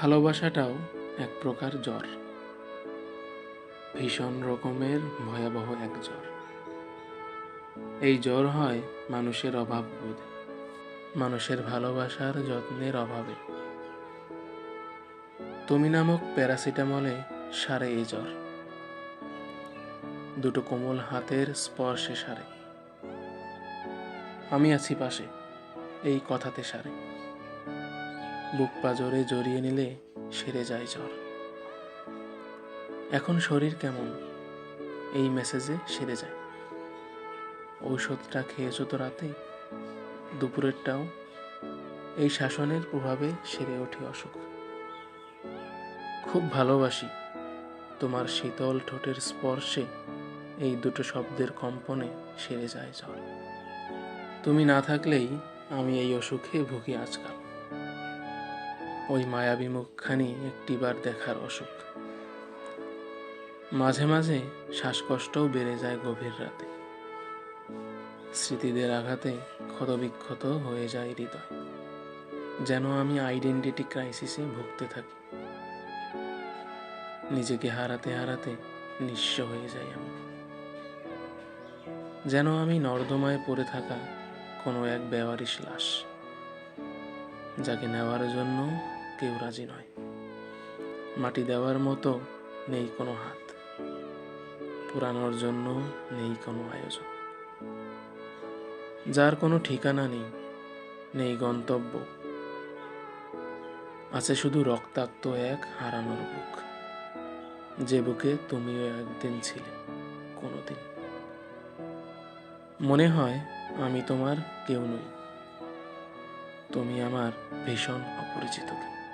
ভালোবাসাটাও এক প্রকার জ্বর। ভীষণ রকমের ভয়াবহ এক জ্বর। এই জ্বর হয় মানুষের অভাব বোধে, মানুষের ভালোবাসার যত্নের অভাবে। তুমি নামক প্যারাসিটামলে সারে এই জ্বর। দুটো কোমল হাতের স্পর্শে সারে। আমি আছি পাশে, এই কথাতে সারে। বুক পাজরে জড়িয়ে নিলে সেরে যায় জ্বর। এখন শরীর কেমন? এই মেসেজে সেরে যায়। ঔষধটা খেয়েছো তো রাতে? দুপুরেরটাও? এই শাসনের প্রভাবে সেরে ওঠে অসুখ। খুব ভালোবাসি তোমার শীতল ঠোঁটের স্পর্শে এই দুটো শব্দের কম্পনে সেরে যায় জ্বর। তুমি না থাকলেই আমি এই অসুখে ভুগি আজকাল। ওই মায়াবী মুখখানি একটিবার দেখার অসুখ। মাঝে মাঝে শ্বাসকষ্টও বেড়ে যায় গভীর রাতে। স্মৃতিদের আঘাতে ক্ষতবিক্ষত হয়ে যায় হৃদয়। যেন আমি আইডেন্টিটি ক্রাইসিসে ভুগতে থাকি। নিজেকে হারাতে হারাতে নিঃস্ব হয়ে যাই আমি। যেন আমি নর্দমায় পড়ে থাকা কোনো এক বেওয়ারিশ লাশ, যাকে নেওয়ার জন্য কেউ রাজি নয়। মাটি দেওয়ার মতো নেই কোনো হাত। পুরানোর জন্য নেই কোনো আয়োজন। যার কোনো ঠিকানা নেই নেই গন্তব্য। আছে শুধু রক্তাক্ত এক হারানোর বুক। যে বুকে তুমিও একদিন ছিলে কোনোদিন। মনে হয় আমি তোমার কেউ নই। তুমি আমার ভীষণ অপরিচিত কেউ।